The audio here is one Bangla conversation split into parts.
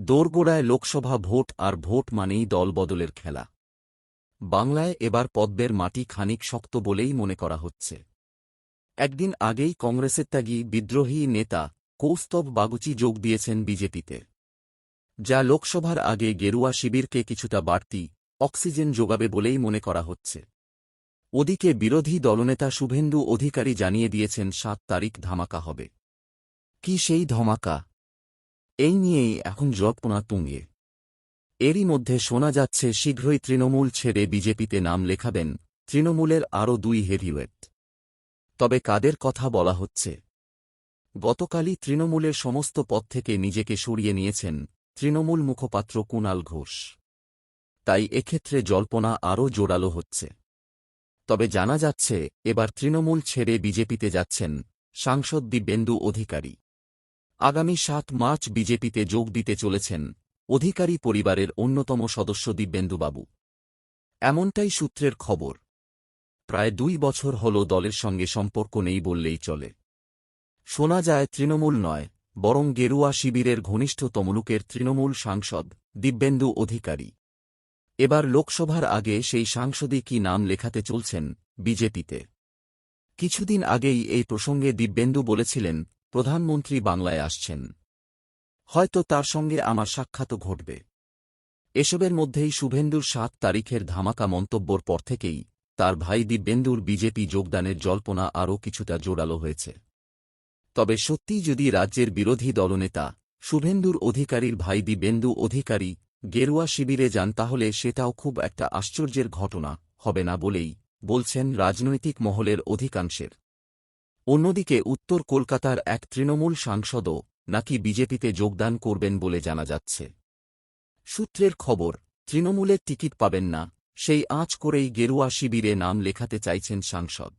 দোরগোড়ায় লোকসভা ভোট আর ভোট মানেই দলবদলের খেলা। বাংলায় এবার পদ্মের মাটি খানিক শক্ত বলেই মনে করা হচ্ছে। একদিন আগেই কংগ্রেসের ত্যাগী, বিদ্রোহী নেতা কৌস্তব বাগুচি যোগ দিয়েছেন বিজেপিতে। যা লোকসভার আগে গেরুয়া শিবিরকে কিছুটা বাড়তি অক্সিজেন যোগাবে বলেই মনে করা হচ্ছে। ওদিকে বিরোধী দলনেতা শুভেন্দু অধিকারী জানিয়ে দিয়েছেন, সাত তারিখ ধামাকা হবে। কি সেই ধমাকা? এই নিয়েই এখন জল্পনা তুঙ্গে। এরই মধ্যে শোনা যাচ্ছে, শীঘ্রই তৃণমূল ছেড়ে বিজেপিতে নাম লেখাবেন তৃণমূলের আরও দুই হেভিওয়েট। তবে কাদের কথা বলা হচ্ছে? গতকালই তৃণমূলের সমস্ত পদ থেকে নিজেকে সরিয়ে নিয়েছেন তৃণমূল মুখপাত্র কুণাল ঘোষ। তাই এক্ষেত্রে জল্পনা আরও জোরালো হচ্ছে। তবে জানা যাচ্ছে, এবার তৃণমূল ছেড়ে বিজেপিতে যাচ্ছেন সাংসদ দিব্যেন্দু অধিকারী। আগামী সাত মার্চ বিজেপিতে যোগ দিতে চলেছেন অধিকারী পরিবারের অন্যতম সদস্য দিব্যেন্দুবাবু। এমনটাই সূত্রের খবর। প্রায় দুই বছর হল দলের সঙ্গে সম্পর্ক নেই বললেই চলে। শোনা যায় তৃণমূল নয়, বরং গেরুয়া শিবিরের ঘনিষ্ঠ তমলুকের তৃণমূল সাংসদ, দিব্যেন্দু অধিকারী। এবার লোকসভার আগে সেই সাংসদই কি নাম লেখাতে চলছেন বিজেপিতে। কিছুদিন আগেই এই প্রসঙ্গে দিব্যেন্দু বলেছিলেন প্রধানমন্ত্রী বাংলায় আসছেন। হয়তো তার সঙ্গে আমার সাক্ষাৎও ঘটবে। এসবের মধ্যেই শুভেন্দুর সাত তারিখের ধামাকা মন্তব্যর পর থেকেই তার ভাই দিব্যেন্দুর বিজেপি যোগদানের জল্পনা আরও কিছুটা জোরালো হয়েছে। তবে সত্যিই যদি রাজ্যের বিরোধী দলনেতা শুভেন্দুর অধিকারীর ভাই দিব্যেন্দু অধিকারী গেরুয়া শিবিরে যান তাহলে সেটাও খুব একটা আশ্চর্যের ঘটনা হবে না বলেই বলছেন রাজনৈতিক মহলের অধিকাংশের। অন্যদিকে উত্তর কলকাতার এক তৃণমূল সাংসদও নাকি বিজেপিতে যোগদান করবেন বলে জানা যাচ্ছে। সূত্রের খবর তৃণমূলের টিকিট পাবেন না, সেই আঁচ করেই গেরুয়া শিবিরে নাম লেখাতে চাইছেন সাংসদ।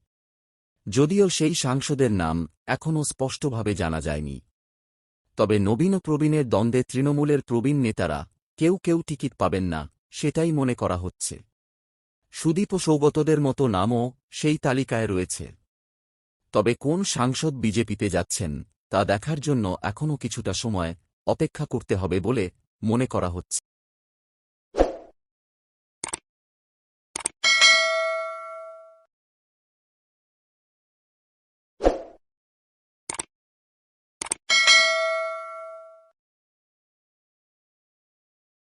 যদিও সেই সাংসদের নাম এখনও স্পষ্টভাবে জানা যায়নি। তবে নবীন প্রবীণের দ্বন্দ্বে তৃণমূলের প্রবীণ নেতারা কেউ কেউ টিকিট পাবেন না, সেটাই মনে করা হচ্ছে। সুদীপ সৌগতদের মতো নামও সেই তালিকায় রয়েছে। তবে কোন সাংসদ বিজেপিতে যাচ্ছেন, তা দেখার জন্য এখনও কিছুটা সময় অপেক্ষা করতে হবে বলে মনে করা হচ্ছে।